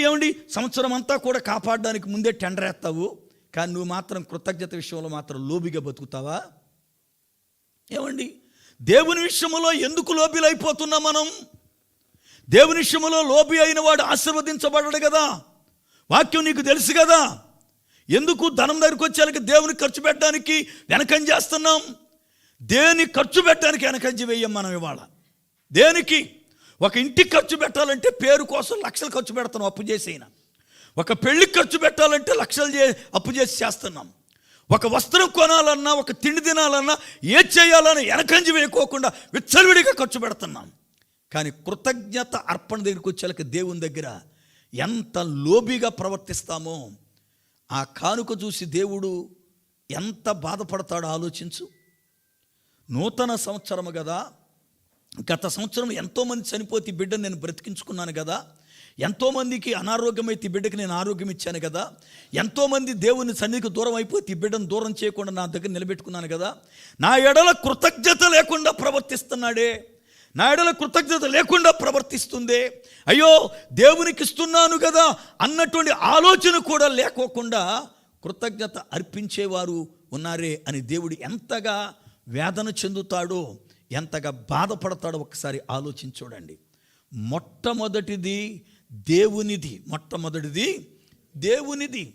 ఏమండి? సంవత్సరం అంతా కూడా కాపాడడానికి ముందే టెండర్ వేస్తావు. కానీ నువ్వు మాత్రం కృతజ్ఞత విషయంలో మాత్రం లోబిగా బతుకుతావా? ఏమండి? దేవుని విషయంలో ఎందుకు లోబిలైపోతున్నాం మనం? దేవుని విషయంలో లోబి అయిన వాడు ఆశీర్వదించబడ్డాడు కదా. వాక్యం నీకు తెలుసు కదా. ఎందుకు ధనం దగ్గరికి వచ్చేసరికి దేవుని ఖర్చు పెట్టడానికి వెనకం చేస్తున్నాం? దేని ఖర్చు పెట్టడానికి వెనకంజి వేయం మనం ఇవాళ? దేనికి? ఒక ఇంటికి ఖర్చు పెట్టాలంటే పేరు కోసం లక్షలు ఖర్చు పెడతాం అప్పు చేసేనా ఒక పెళ్ళికి ఖర్చు పెట్టాలంటే లక్షలు చే అప్పు చేసి చేస్తున్నాం. ఒక వస్త్రం కొనాలన్నా ఒక తిండి తినాలన్నా ఏం చేయాలన్నా వెనకంజి వేయకోకుండా విచ్చలవిడిగా ఖర్చు పెడుతున్నాం. కానీ కృతజ్ఞత అర్పణ దగ్గరికి వచ్చేలకి దేవుని దగ్గర ఎంత లోబిగా ప్రవర్తిస్తామో ఆ కానుక చూసి దేవుడు ఎంత బాధపడతాడో ఆలోచించు. నూతన సంవత్సరము కదా గత సంవత్సరం ఎంతోమంది చనిపోతే బిడ్డను నేను బ్రతికించుకున్నాను కదా. ఎంతోమందికి అనారోగ్యమైతే ఈ బిడ్డకి నేను ఆరోగ్యం ఇచ్చాను కదా. ఎంతోమంది దేవుని సన్నిధికి దూరం అయిపోతే ఈ బిడ్డను దూరం చేయకుండా నా దగ్గర నిలబెట్టుకున్నాను కదా. నా ఎడల కృతజ్ఞత లేకుండా ప్రవర్తిస్తున్నాడే. నా ఎడల కృతజ్ఞత లేకుండా ప్రవర్తిస్తుంది. అయ్యో దేవునికి ఇస్తున్నాను కదా అన్నటువంటి ఆలోచన కూడా లేకోకుండా కృతజ్ఞత అర్పించేవారు ఉన్నారే అని దేవుడు ఎంతగా వేదన చెందుతాడో ఎంతగా బాధపడతాడో ఒకసారి ఆలోచించి చూడండి. మొట్టమొదటిది దేవునిది మొట్టమొదటిది దేవునిది